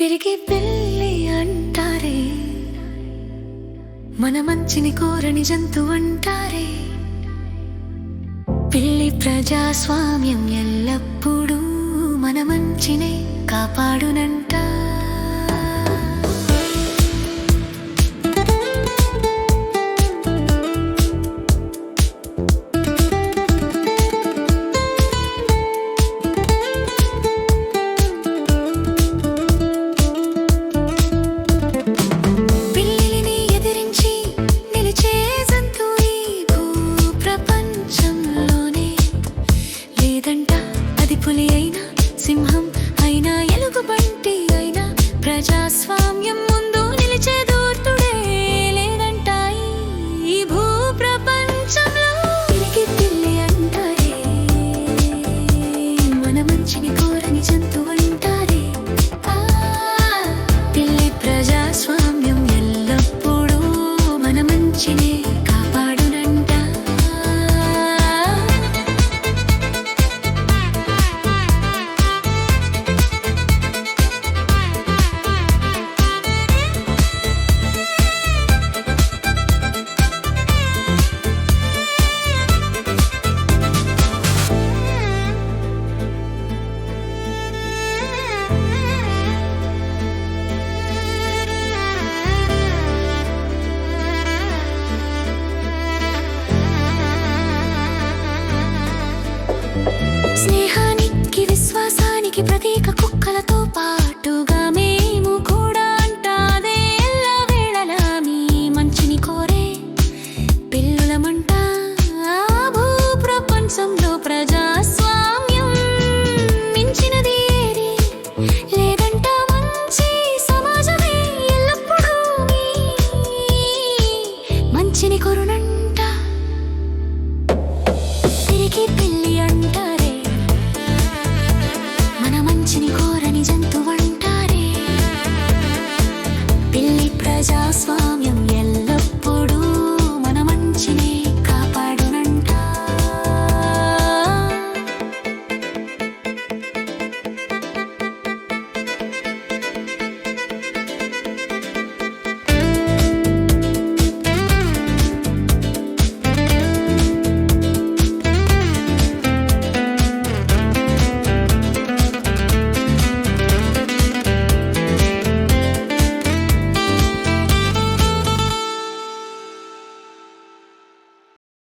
పెరిగి పెళ్ళి అంటారే. మన మంచిని కోరని జంతు అంటారే. పెళ్ళి ప్రజాస్వామ్యం ఎల్లప్పుడూ మన మంచినే కాపాడునంటారు. పులి అయినా సింహం అయినా ఎలుగుబంటి అయినా ప్రజాస్వామ్యం ముందు నిలిచే దూర్తుడే లేదంటాయి ఈ భూ ప్రపంచంలో తిరిగి పిల్లి అంటారే మన మంచిని కోరని జంతువు అంటారే పిల్లి ప్రజాస్వామ్యం ఎల్లప్పుడూ మన మంచినే. తేక కుక్కలతో పాటుగా మేము కూడా అంటాదే ఎల్లా వేళలా మీ మంచిని కోరే. పిల్లులమంట భూ ప్రపంచంలో ప్రజాస్వామ్యం మించినది ఏది? లేదంట మంచి సమాజమే ఎల్లప్పుడూ మంచిని కొరునంట. తిరిగి పెళ్ళి